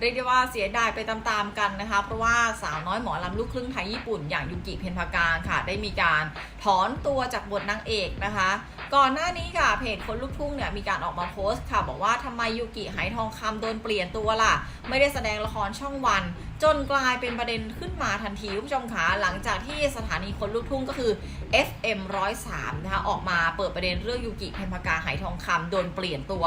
เรียกได้ว่าเสียดายไปตามๆกันนะคะ เพราะว่าสาวน้อยหมอลำลูกครึ่งไทยญี่ปุ่นอย่างยุกิเพนพาการค่ะ ได้มีการ ถอนตัวจากบทนางเอกนะคะ ก่อนหน้านี้ค่ะเพจคนลูกทุ่งเนี่ยมีการออกมาโพสต์ค่ะ บอกว่าทำไมยูกิไหทองคำโดนเปลี่ยนตัวล่ะ ไม่ได้แสดงละครช่องวัน จนกลายเป็นประเด็นขึ้นมาทันทีคุณผู้ชมคะหลังจากที่สถานีคนลูกทุ่งก็คือ FM 103นะคะออกมาเปิดประเด็นเรื่องยูกิเพนพากาไหทองคำโดนเปลี่ยนตัว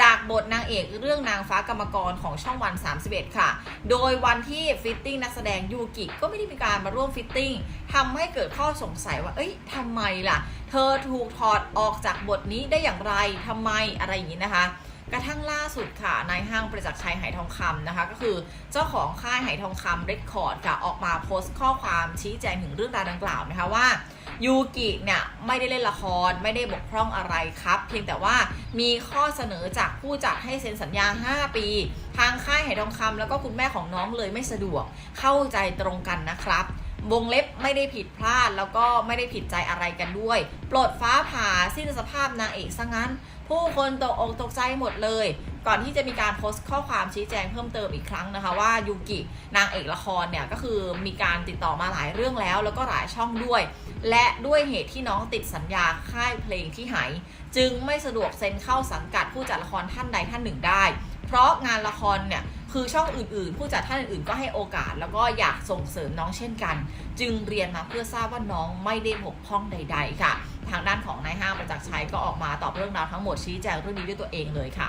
จากบทนางเอกเรื่องนางฟ้ากรรมกรของช่องวัน 31 ค่ะ โดยวันที่ฟิตติ้งนักแสดงยูกิก็ไม่ได้มีการมาร่วมฟิตติ้งทำให้เกิดข้อสงสัยว่าเอ้ยทำไมล่ะ เธอถูกถอดออกจากบทนี้ได้อย่างไรทำไมอะไรอย่างนี้นะคะ กระทั่งล่าสุดค่ะนายห้างประจักษ์ชัยไหทองคำนะคะ ก็คือเจ้าของค่ายไหทองคำเรคคอร์ดค่ะออกมาโพสต์ข้อความชี้แจงถึงเรื่องราวดังกล่าวนะคะว่ายูกิเนี่ยไม่ได้เล่นละครไม่ได้บกพร่องอะไรครับ เพียงแต่ว่ามีข้อเสนอจากผู้จัดให้เซ็นสัญญา 5 ปี ทางค่ายไหทองคำแล้วก็คุณแม่ของน้องเลยไม่สะดวกเข้าใจตรงกันนะครับ วงเล็บไม่ได้ผิดพลาดแล้วก็ไม่ได้ผิดใจอะไรกันด้วยปลดฟ้าผ่าสิ้นสภาพนางเอกซะงั้น ผู้คนตกอกตกใจหมดเลย ก่อนที่จะมีการโพสต์ข้อความชี้แจงเพิ่มเติมอีกครั้งนะคะ ว่ายูกินางเอกละครเนี่ยก็คือมีการติดต่อมาหลายเรื่องแล้ว แล้วก็หลายช่องด้วย และด้วยเหตุที่น้องติดสัญญาค่ายเพลงที่ไหจึงไม่สะดวกเซ็นเข้าสังกัดผู้จัดละครท่านใดท่านหนึ่งได้ เพราะงานละครเนี่ย คือช่องอื่นๆ ผู้จัดท่านอื่นๆก็ให้โอกาส แล้วก็อยากส่งเสริมน้องเช่นกัน จึงเรียนมาเพื่อทราบว่าน้องไม่ได้บกพร่องใด ๆ ค่ะ ทางด้านของนายห้างประจักษ์ชัยก็ออกมาตอบเรื่องราวทั้งหมดชี้แจงเรื่องนี้ด้วยตัวเองเลยค่ะ